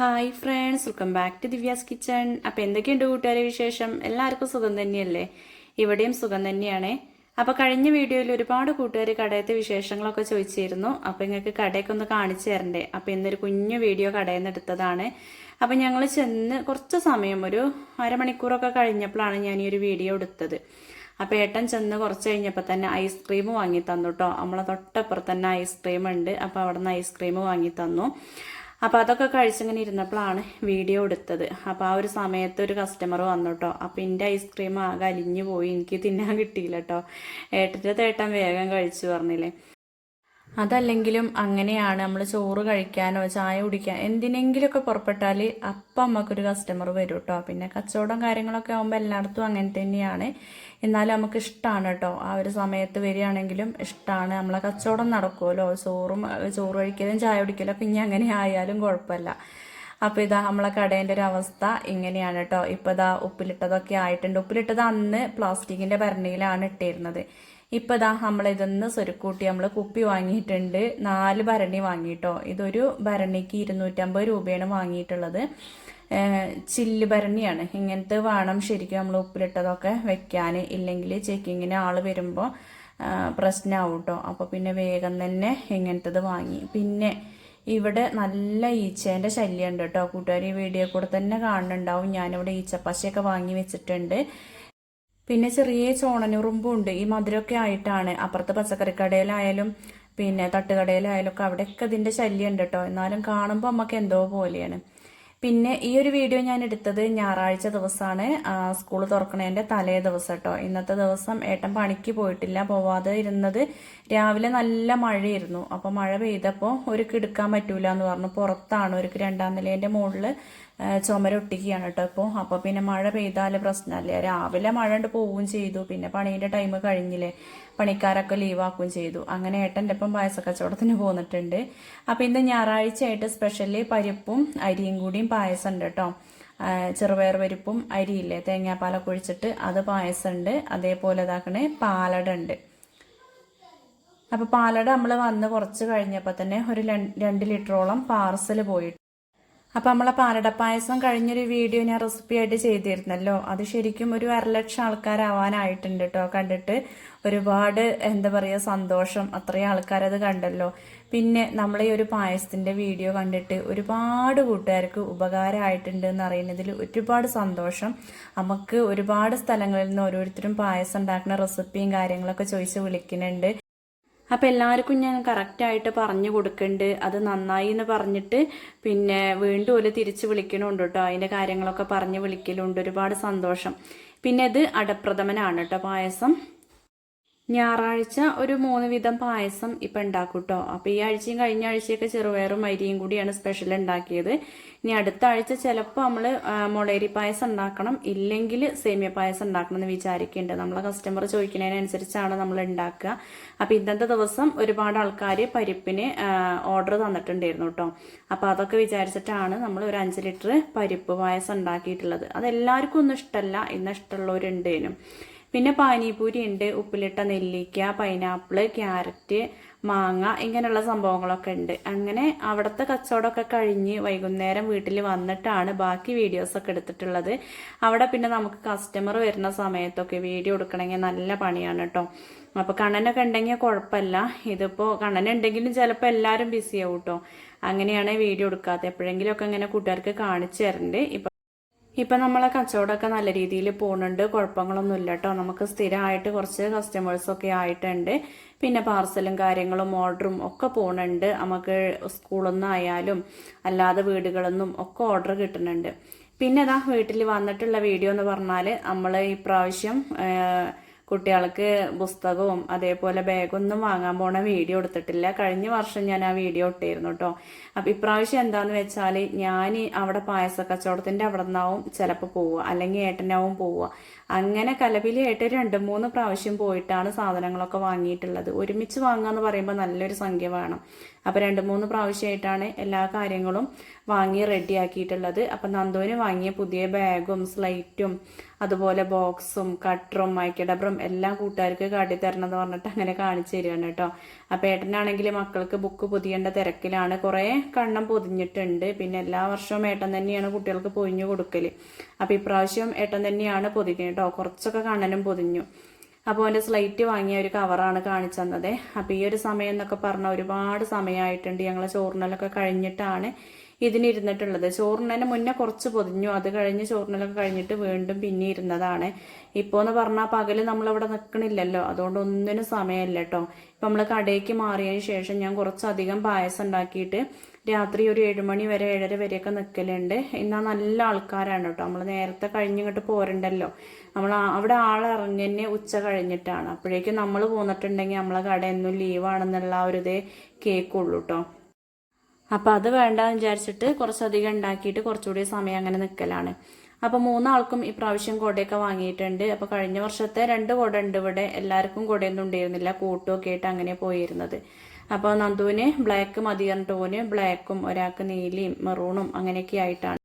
Hi friends welcome back to Divya's kitchen അപ്പോൾ എന്തൊക്കെയുണ്ട് കൂട്ടുകാരെ വിശേഷം? എല്ലാവർക്കും സുഖം തന്നെയല്ലേ? ഇവിടെയും സുഖം തന്നെയാണ്. അപ്പോൾ കഴിഞ്ഞ വീഡിയോയിൽ ഒരുപാട് കൂട്ടുകാർ കടയത്തെ വിശേഷങ്ങളൊക്കെ ചോദിച്ചിരുന്നു. അപ്പോൾ നിങ്ങൾക്ക് കടയൊക്കെ ഒന്ന് കാണിച്ചു തരണ്ടേ? അപ്പോൾ ഇന്നൊരു കുഞ്ഞു വീഡിയോ കടയിൽ നിന്ന് എടുത്തതാണ്. അപ്പോൾ ഞങ്ങൾ ചെന്ന് കുറച്ച് സമയം ഒരു അരമണിക്കൂറൊക്കെ കഴിഞ്ഞപ്പോഴാണ് ഞാൻ ഈ ഒരു വീഡിയോ എടുത്തത്. അപ്പോൾ ഏട്ടൻ ചെന്ന് കുറച്ച് കഴിഞ്ഞപ്പോൾ തന്നെ ഐസ്ക്രീം വാങ്ങി തന്നു കേട്ടോ നമ്മളെ തൊട്ടപ്പുറത്ത് തന്നെ ഐസ്ക്രീം ഉണ്ട്. അപ്പോൾ അവിടെ നിന്ന് ഐസ്ക്രീം വാങ്ങി തന്നു. അപ്പോൾ അതൊക്കെ കഴിച്ചിങ്ങനെ ഇരുന്നപ്പോഴാണ് വീഡിയോ എടുത്തത്. അപ്പോൾ ആ ഒരു സമയത്ത് ഒരു കസ്റ്റമർ വന്നു കേട്ടോ അപ്പോൾ എന്റെ ഐസ്ക്രീം ആകെ അലിഞ്ഞു പോയി. എനിക്ക് തിന്നാൻ കിട്ടിയില്ല കേട്ടോ ഏട്ടന്റെ തേട്ടൻ വേഗം കഴിച്ചു പറഞ്ഞില്ലേ. അതല്ലെങ്കിലും അങ്ങനെയാണ് നമ്മൾ ചോറ് കഴിക്കാനോ ചായ കുടിക്കാൻ എന്തിനെങ്കിലുമൊക്കെ പുറപ്പെട്ടാൽ അപ്പം നമുക്കൊരു കസ്റ്റമർ വരും കേട്ടോ പിന്നെ കച്ചവടം കാര്യങ്ങളൊക്കെ ആകുമ്പോൾ എല്ലായിടത്തും അങ്ങനെ തന്നെയാണ്. എന്നാലും നമുക്ക് ഇഷ്ടമാണ് കേട്ടോ. ആ ഒരു സമയത്ത് വരികയാണെങ്കിലും ഇഷ്ടമാണ് നമ്മളെ കച്ചവടം നടക്കുമല്ലോ. ചോറും ചോറ് കഴിക്കലും ചായ കുടിക്കലും പിന്നെ അങ്ങനെ ആയാലും കുഴപ്പമില്ല. അപ്പോൾ ഇതാ നമ്മളെ കടേന്റെ ഒരു അവസ്ഥ ഇങ്ങനെയാണ് കേട്ടോ. ഇപ്പോൾ ഇതാ ഉപ്പിലിട്ടതൊക്കെ ആയിട്ടുണ്ട്. ഉപ്പിലിട്ടത് അന്ന് പ്ലാസ്റ്റിക്കിന്റെ ഭരണിയിലാണ് ഇട്ടിരുന്നത്. ഇപ്പം ഇതാ നമ്മൾ ഇതൊന്ന് സ്വരുക്കൂട്ടി നമ്മൾ കുപ്പി വാങ്ങിയിട്ടുണ്ട്. നാല് ഭരണി വാങ്ങിയിട്ടോ. ഇതൊരു ഭരണിക്ക് ഇരുന്നൂറ്റമ്പത് രൂപയാണ് വാങ്ങിയിട്ടുള്ളത്. ചില്ല് ഭരണിയാണ്. ഇങ്ങനത്തെ വേണം ശരിക്കും നമ്മൾ ഉപ്പിലിട്ടതൊക്കെ വെക്കാൻ ഇല്ലെങ്കിൽ ചെക്കിങ്ങിന് ആൾ വരുമ്പോൾ പ്രശ്നമാവും കേട്ടോ അപ്പോൾ പിന്നെ വേഗം തന്നെ ഇങ്ങനത്തത് വാങ്ങി. പിന്നെ ഇവിടെ നല്ല ഈച്ചേന്റെ ശല്യം ഉണ്ട് കേട്ടോ കൂട്ടുകാർ ഈ വീഡിയോ കൂടെ തന്നെ കാണുന്നുണ്ടാവും. ഞാനിവിടെ ഈച്ചപ്പശയൊക്കെ വാങ്ങി വെച്ചിട്ടുണ്ട്. പിന്നെ ചെറിയ ചോണനുറുമ്പും ഉണ്ട് ഈ മധുരമൊക്കെ ആയിട്ടാണ്. അപ്പുറത്തെ പച്ചക്കറി കടയിലായാലും പിന്നെ തട്ടുകടയിലായാലും ഒക്കെ അവിടെയൊക്കെ ഇതിന്റെ ശല്യം ഉണ്ട് കേട്ടോ എന്നാലും കാണുമ്പോൾ നമുക്ക് എന്തോ പോലെയാണ്. പിന്നെ ഈ ഒരു വീഡിയോ ഞാൻ എടുത്തത് ഞായറാഴ്ച ദിവസമാണ് സ്കൂൾ തുറക്കണേന്റെ തലേ ദിവസം കേട്ടോ ഇന്നത്തെ ദിവസം ഏട്ടൻ പണിക്ക് പോയിട്ടില്ല. പോവാതെ ഇരുന്നത് രാവിലെ നല്ല മഴയായിരുന്നു. അപ്പോൾ മഴ പെയ്തപ്പോൾ ഒരു കിടക്കാൻ പറ്റൂല എന്ന് പറഞ്ഞു. പുറത്താണ്. ഒരുക്ക് രണ്ടാം നിലേന്റെ മുകളിൽ ചുമരൊട്ടിക്കുകയാണ് കേട്ടോ ഇപ്പോൾ അപ്പോൾ പിന്നെ മഴ പെയ്താൽ പ്രശ്നമല്ലേ രാവിലെ മഴ ഉണ്ട് പോവുകയും ചെയ്തു. പിന്നെ പണീന്റെ ടൈം കഴിഞ്ഞില്ലേ? പണിക്കാരൊക്കെ ലീവാക്കുകയും ചെയ്തു. അങ്ങനെ ഏട്ടന്റെ ഒപ്പം പായസക്കച്ചവടത്തിന് പോന്നിട്ടുണ്ട്. അപ്പോൾ ഇന്ന് ഞായറാഴ്ചയായിട്ട് സ്പെഷ്യലി പരിപ്പും അരിയും കൂടിയും പായസം ഉണ്ട് കേട്ടോ. ചെറുപയർ പരിപ്പും അരിയില്ലേ? തേങ്ങാപ്പാലൊക്കെ ഒഴിച്ചിട്ട് അത് പായസമുണ്ട് അതേപോലെ ഇതാക്കണേ പാലട ഉണ്ട്. അപ്പോൾ പാലട നമ്മൾ വന്ന് കുറച്ച് കഴിഞ്ഞപ്പോൾ തന്നെ ഒരു രണ്ട് ലിറ്ററോളം പാർസൽ പോയിട്ട് അപ്പം നമ്മളെ പാലട പാലടപ്പായസം കഴിഞ്ഞൊരു വീഡിയോ ഞാൻ റെസിപ്പി ആയിട്ട് ചെയ്തിരുന്നല്ലോ. അത് ശരിക്കും ഒരു അരലക്ഷം ആൾക്കാരാവാനായിട്ടുണ്ട് കേട്ടോ കണ്ടിട്ട് ഒരുപാട് എന്താ പറയുക സന്തോഷം. അത്രയും ആൾക്കാരത് കണ്ടല്ലോ. പിന്നെ നമ്മൾ ഈ ഒരു പായസത്തിന്റെ വീഡിയോ കണ്ടിട്ട് ഒരുപാട് കൂട്ടുകാർക്ക് ഉപകാരമായിട്ടുണ്ട് എന്ന് അറിയുന്നതിൽ ഒരുപാട് സന്തോഷം. നമുക്ക് ഒരുപാട് സ്ഥലങ്ങളിൽ നിന്ന് ഓരോരുത്തരും പായസം ഉണ്ടാക്കുന്ന റെസിപ്പിയും കാര്യങ്ങളൊക്കെ ചോദിച്ച് വിളിക്കുന്നുണ്ട്. അപ്പം എല്ലാവർക്കും ഞാൻ കറക്റ്റായിട്ട് പറഞ്ഞു കൊടുക്കുന്നുണ്ട് അത് നന്നായി എന്ന് പറഞ്ഞിട്ട് പിന്നെ വീണ്ടും ഒരു തിരിച്ച് വിളിക്കണമുണ്ട് കേട്ടോ അതിന്റെ കാര്യങ്ങളൊക്കെ പറഞ്ഞ് വിളിക്കലുണ്ട്. ഒരുപാട് സന്തോഷം. പിന്നെ ഇത് അടപ്രഥമനാണ് കേട്ടോ പായസം. ഞായറാഴ്ച ഒരു മൂന്ന് വിധം പായസം ഇപ്പം ഉണ്ടാക്കും കേട്ടോ അപ്പോൾ ഈ ആഴ്ചയും കഴിഞ്ഞ ആഴ്ചയൊക്കെ ചെറുപയറും അരിയും കൂടിയാണ് സ്പെഷ്യൽ ഉണ്ടാക്കിയത് ഇനി അടുത്ത ആഴ്ച ചിലപ്പോൾ നമ്മൾ മുളേരി പായസം ഉണ്ടാക്കണം ഇല്ലെങ്കിൽ സേമിയ പായസം ഉണ്ടാക്കണം എന്ന് വിചാരിക്കുന്നുണ്ട് നമ്മളെ കസ്റ്റമർ ചോദിക്കുന്നതിനനുസരിച്ചാണ് നമ്മൾ ഉണ്ടാക്കുക അപ്പോൾ ഇന്നത്തെ ദിവസം ഒരുപാട് ആൾക്കാർ പരിപ്പിന് ഓർഡർ തന്നിട്ടുണ്ടായിരുന്നു കേട്ടോ അപ്പോൾ അതൊക്കെ വിചാരിച്ചിട്ടാണ് നമ്മൾ ഒരു അഞ്ച് ലിറ്റർ പരിപ്പ് പായസം ഉണ്ടാക്കിയിട്ടുള്ളത് അതെല്ലാവർക്കും ഒന്നും ഇഷ്ടമല്ല ഇന്ന് ഇഷ്ടമുള്ളവരുണ്ടേനും പിന്നെ പാനിപൂരി ഉണ്ട് ഉപ്പിലിട്ട നെല്ലിക്ക പൈനാപ്പിൾ ക്യാരറ്റ് മാങ്ങ ഇങ്ങനെയുള്ള സംഭവങ്ങളൊക്കെ ഉണ്ട്. അങ്ങനെ അവിടുത്തെ കച്ചവടമൊക്കെ കഴിഞ്ഞ് വൈകുന്നേരം വീട്ടിൽ വന്നിട്ടാണ് ബാക്കി വീഡിയോസൊക്കെ എടുത്തിട്ടുള്ളത്. അവിടെ പിന്നെ നമുക്ക് കസ്റ്റമർ വരുന്ന സമയത്തൊക്കെ വീഡിയോ എടുക്കണമെങ്കിൽ നല്ല പണിയാണ് കേട്ടോ അപ്പോൾ കണ്ണനൊക്കെ ഉണ്ടെങ്കിൽ കുഴപ്പമില്ല. ഇതിപ്പോൾ കണ്ണനുണ്ടെങ്കിലും ചിലപ്പോൾ എല്ലാവരും ബിസി ആവും കേട്ടോ അങ്ങനെയാണ് വീഡിയോ എടുക്കാത്തത്. എപ്പോഴെങ്കിലുമൊക്കെ ഇങ്ങനെ കൂട്ടുകാർക്ക് കാണിച്ചു തരണ്ട്. ഇപ്പം നമ്മളെ കച്ചവടമൊക്കെ നല്ല രീതിയിൽ പോകുന്നുണ്ട്. കുഴപ്പങ്ങളൊന്നും ഇല്ല കേട്ടോ നമുക്ക് സ്ഥിരമായിട്ട് കുറച്ച് കസ്റ്റമേഴ്സൊക്കെ ആയിട്ടുണ്ട്. പിന്നെ പാർസലും കാര്യങ്ങളും ഓർഡറും ഒക്കെ പോകുന്നുണ്ട്. നമുക്ക് സ്കൂളിൽ നിന്നായാലും അല്ലാതെ വീടുകളിൽ ഒക്കെ ഓർഡർ കിട്ടുന്നുണ്ട്. പിന്നെ അതാ വീട്ടിൽ വന്നിട്ടുള്ള വീഡിയോ എന്ന് പറഞ്ഞാൽ നമ്മൾ ഇപ്രാവശ്യം കുട്ടികൾക്ക് പുസ്തകവും അതേപോലെ ബാഗൊന്നും വാങ്ങാൻ പോണ വീഡിയോ എടുത്തിട്ടില്ല. കഴിഞ്ഞ വർഷം ഞാൻ ആ വീഡിയോ ഇട്ടായിരുന്നു കേട്ടോ അപ്പം ഇപ്രാവശ്യം എന്താന്ന് വെച്ചാൽ ഞാൻ അവിടെ പായസ കച്ചവടത്തിന്റെ അവിടെ നിന്നാവും ചിലപ്പോൾ പോവുക അല്ലെങ്കിൽ ഏട്ടനാവും പോവുക. അങ്ങനെ കലപിലായിട്ട് രണ്ട് മൂന്ന് പ്രാവശ്യം പോയിട്ടാണ് സാധനങ്ങളൊക്കെ വാങ്ങിയിട്ടുള്ളത്. ഒരുമിച്ച് വാങ്ങുക എന്ന് പറയുമ്പോൾ നല്ലൊരു സംഖ്യ വേണം. അപ്പോൾ രണ്ട് മൂന്ന് പ്രാവശ്യമായിട്ടാണ് എല്ലാ കാര്യങ്ങളും വാങ്ങി റെഡിയാക്കിയിട്ടുള്ളത് അപ്പം നന്ദുവിന് വാങ്ങിയ പുതിയ ബാഗും സ്ലൈറ്റും അതുപോലെ ബോക്സും കട്ടറും മൈക്കഡബറും എല്ലാം കൂട്ടുകാർക്ക് കാട്ടി തരണം എന്ന് പറഞ്ഞിട്ട് അങ്ങനെ കാണിച്ചു തരികയാണ് കേട്ടോ. അപ്പം ഏട്ടനാണെങ്കിൽ മക്കൾക്ക് ബുക്ക് പൊതിയേണ്ട തിരക്കിലാണ്. കുറേ കണ്ണം പൊതിഞ്ഞിട്ടുണ്ട്. പിന്നെ എല്ലാ വർഷവും ഏട്ടൻ തന്നെയാണ് കുട്ടികൾക്ക് പൊതിഞ്ഞു കൊടുക്കൽ അപ്പം ഇപ്രാവശ്യം ഏട്ടൻ തന്നെയാണ് പൊതിഞ്ഞത് കേട്ടോ. കുറച്ചൊക്കെ കണ്ണനും പൊതിഞ്ഞു. അപ്പോൾ എന്റെ സ്ലൈറ്റ് വാങ്ങിയ ഒരു കവറാണ് കാണിച്ചു തന്നത്. അപ്പോൾ ഈ ഒരു സമയം എന്നൊക്കെ പറഞ്ഞാൽ ഒരുപാട് സമയമായിട്ടുണ്ട്. ഞങ്ങൾ ചോറിനലൊക്കെ കഴിഞ്ഞിട്ടാണ്. ഇതിനിരുന്നിട്ടുള്ളത്. ചോറിനെ മുന്നേ കുറച്ച് പൊതിഞ്ഞു. അത് കഴിഞ്ഞ് ചോറിനലൊക്കെ കഴിഞ്ഞിട്ട് വീണ്ടും പിന്നെ ഇരുന്നതാണ്. ഇപ്പോൾ എന്ന് പറഞ്ഞാൽ പകൽ നമ്മളിവിടെ നിൽക്കണില്ലല്ലോ അതുകൊണ്ട് ഒന്നിനും സമയമല്ല കേട്ടോ. ഇപ്പം നമ്മൾ കടയ്ക്ക് മാറിയതിന് ശേഷം ഞാൻ കുറച്ചധികം പായസം ഉണ്ടാക്കിയിട്ട് രാത്രി ഒരു ഏഴുമണി വരെ ഏഴര വരെയൊക്കെ നിൽക്കലുണ്ട് എന്നാൽ നല്ല ആൾക്കാരാണ് കേട്ടോ. നമ്മൾ നേരത്തെ കഴിഞ്ഞിങ്ങോട്ട് പോരണ്ടല്ലോ. നമ്മൾ അവിടെ ആളിറങ്ങന്നെ ഉച്ച കഴിഞ്ഞിട്ടാണ്. അപ്പോഴേക്കും നമ്മൾ പോന്നിട്ടുണ്ടെങ്കിൽ നമ്മളെ കട എന്നും ലീവാണെന്നുള്ള ആ ഒരു ഇതേ കേൾക്കുള്ളൂ കേട്ടോ. അപ്പോൾ അത് വേണ്ടെന്ന് വിചാരിച്ചിട്ട് കുറച്ചധികം ഉണ്ടാക്കിയിട്ട് കുറച്ചുകൂടി സമയം അങ്ങനെ നിൽക്കലാണ് അപ്പോൾ മൂന്നാൾക്കും ഇപ്രാവശ്യം കൊടയൊക്കെ വാങ്ങിയിട്ടുണ്ട്. അപ്പോൾ കഴിഞ്ഞ വർഷത്തെ രണ്ട് കൊട ഉണ്ട് ഇവിടെ. എല്ലാവർക്കും കൊടയൊന്നും ഉണ്ടായിരുന്നില്ല. കൂട്ടുമൊക്കെ ആയിട്ട് അങ്ങനെ പോയിരുന്നത്. അപ്പോൾ നന്ദുവിന് ബ്ലാക്ക് മതി പറഞ്ഞിട്ട് ബ്ലാക്കും ഒരാൾക്ക് നീലയും മെറൂണും അങ്ങനെയൊക്കെ ആയിട്ടാണ്.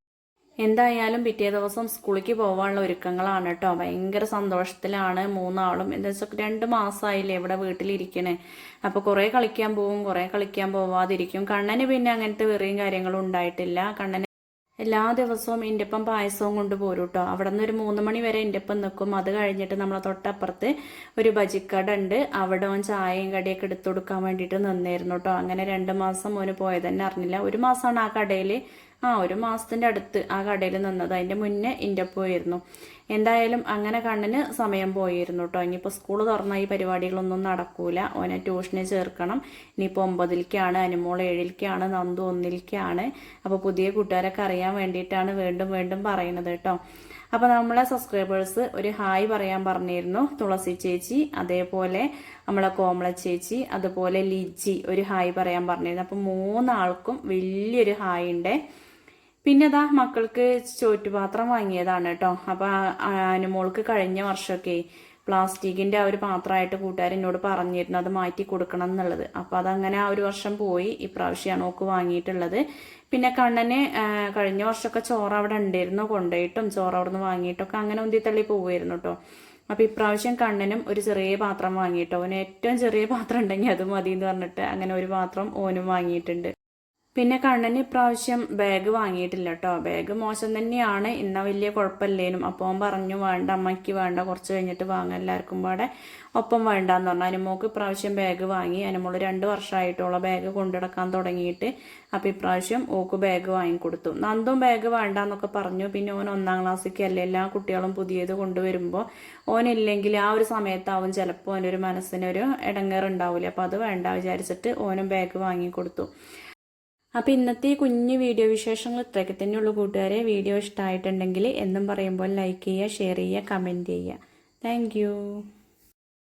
എന്തായാലും പിറ്റേ ദിവസം സ്കൂളിലേക്ക് പോകാനുള്ള ഒരുക്കങ്ങളാണ് കേട്ടോ. ഭയങ്കര സന്തോഷത്തിലാണ് മൂന്നാളും. എന്താ വെച്ചാൽ രണ്ട് മാസമായില്ലേ ഇവിടെ വീട്ടിലിരിക്കണേ. അപ്പോൾ കുറേ കളിക്കാൻ പോവും കുറേ കളിക്കാൻ പോവാതിരിക്കും. കണ്ണന് പിന്നെ അങ്ങനത്തെ വെറിയും കാര്യങ്ങളും ഉണ്ടായിട്ടില്ല. കണ്ണന് എല്ലാ ദിവസവും എന്റെ ഒപ്പം പായസവും കൊണ്ട് പോരും കേട്ടോ. അവിടെ നിന്ന് ഒരു മൂന്ന് മണി വരെ എന്റെ ഒപ്പം നിൽക്കും അത് കഴിഞ്ഞിട്ട് നമ്മളെ തൊട്ടപ്പുറത്ത് ഒരു ബജിക്കട ഉണ്ട്. അവിടെ ഓൻ ചായയും കടിയൊക്കെ എടുത്തു കൊടുക്കാൻ വേണ്ടിയിട്ട് നിന്നായിരുന്നു കേട്ടോ. അങ്ങനെ രണ്ട് മാസം മോന് പോയതന്നെ അറിഞ്ഞില്ല. ഒരു മാസമാണ് ആ കടയിൽ ആ ഒരു മാസത്തിന്റെ അടുത്ത് ആ കടയിൽ നിന്നത്. അതിന്റെ മുന്നേ എന്റെ പോയിരുന്നു. എന്തായാലും അങ്ങനെ കണ്ണിന് സമയം പോയിരുന്നു കേട്ടോ ഇനിയിപ്പോൾ സ്കൂൾ തുറന്ന ഈ പരിപാടികളൊന്നും നടക്കൂല. ഓനെ ട്യൂഷന് ചേർക്കണം. ഇനിയിപ്പോൾ ഒമ്പതിലേക്കാണ് അനുമോൾ ഏഴിലേക്കാണ് നന്ദു ഒന്നിലേക്കാണ് അപ്പോൾ പുതിയ കൂട്ടുകാരൊക്കെ അറിയാൻ വേണ്ടിയിട്ടാണ് വീണ്ടും വീണ്ടും പറയുന്നത് കേട്ടോ അപ്പോൾ നമ്മളെ സബ്സ്ക്രൈബേഴ്സ് ഒരു ഹായ് പറയാൻ പറഞ്ഞിരുന്നു. തുളസി ചേച്ചി അതേപോലെ നമ്മളെ കോമള ചേച്ചി അതുപോലെ ലിജി ഒരു ഹായ് പറയാൻ പറഞ്ഞിരുന്നു. അപ്പോൾ മൂന്നാൾക്കും വലിയൊരു ഹായ് ഉണ്ട് പിന്നെ അതാ മക്കൾക്ക് ചോറ്റുപാത്രം വാങ്ങിയതാണ് കേട്ടോ അപ്പോൾ അനുമോൾക്ക് കഴിഞ്ഞ വർഷമൊക്കെ പ്ലാസ്റ്റിക്കിന്റെ ആ ഒരു പാത്രമായിട്ട് കൂട്ടുകാരെന്നോട് പറഞ്ഞിരുന്നു അത് മാറ്റി കൊടുക്കണം എന്നുള്ളത്. അപ്പോൾ അതങ്ങനെ ആ ഒരു വർഷം പോയി ഇപ്രാവശ്യമാണ് ഓക്ക് വാങ്ങിയിട്ടുള്ളത്. പിന്നെ കണ്ണന് കഴിഞ്ഞ വർഷമൊക്കെ ചോറ് അവിടെ ഉണ്ടായിരുന്നു കൊണ്ടുപോയിട്ടും ചോറ് അവിടെ നിന്ന് വാങ്ങിയിട്ടൊക്കെ അങ്ങനെ ഉന്തി തള്ളി പോവുമായിരുന്നു കേട്ടോ അപ്പൊ ഇപ്രാവശ്യം കണ്ണനും ഒരു ചെറിയ പാത്രം വാങ്ങിയിട്ടോ അവന് ഏറ്റവും ചെറിയ പാത്രം ഉണ്ടെങ്കിൽ അത് മതി എന്ന് പറഞ്ഞിട്ട് അങ്ങനെ ഒരു പാത്രം ഓനും വാങ്ങിയിട്ടുണ്ട്. പിന്നെ കണ്ണൻ ഇപ്രാവശ്യം ബാഗ് വാങ്ങിയിട്ടില്ല കേട്ടോ ബാഗ് മോശം തന്നെയാണ്. ഇന്ന വലിയ കുഴപ്പമില്ലേനും. അപ്പോൾ പറഞ്ഞു വേണ്ട അമ്മയ്ക്ക് വേണ്ട. കുറച്ച് കഴിഞ്ഞിട്ട് വാങ്ങാം. എല്ലാവർക്കും പാടെ ഒപ്പം വേണ്ടാന്ന് പറഞ്ഞു. അനുമോക്ക് ഇപ്രാവശ്യം ബാഗ് വാങ്ങി. അനുമോൾ രണ്ട് വർഷമായിട്ടുള്ള ബാഗ് കൊണ്ടുനടക്കാൻ തുടങ്ങിയിട്ട് അപ്പം ഇപ്രാവശ്യം ഓക്ക് ബാഗ് വാങ്ങിക്കൊടുത്തു. നന്ദും ബാഗ് വേണ്ടെന്നൊക്കെ പറഞ്ഞു. പിന്നെ ഓൻ ഒന്നാം ക്ലാസ്സിലേക്ക് അല്ലെ എല്ലാ കുട്ടികളും പുതിയത് കൊണ്ടുവരുമ്പോൾ ഓനില്ലെങ്കിൽ ആ ഒരു സമയത്താവും ചിലപ്പോൾ ഓനൊരു മനസ്സിനൊരു ഇടങ്ങേറുണ്ടാവില്ല അപ്പോൾ അത് വേണ്ട വിചാരിച്ചിട്ട് ഓനും ബാഗ് വാങ്ങിക്കൊടുത്തു. അപ്പോൾ ഇന്നത്തെ ഈ കുഞ്ഞു വീഡിയോ വിശേഷങ്ങൾ ഇത്രയൊക്കെ തന്നെയുള്ളൂ കൂട്ടുകാരെ. വീഡിയോ ഇഷ്ടമായിട്ടുണ്ടെങ്കിൽ എന്നും പറയുമ്പോൾ ലൈക്ക് ചെയ്യുക ഷെയർ ചെയ്യുക കമന്റ് ചെയ്യുക. താങ്ക്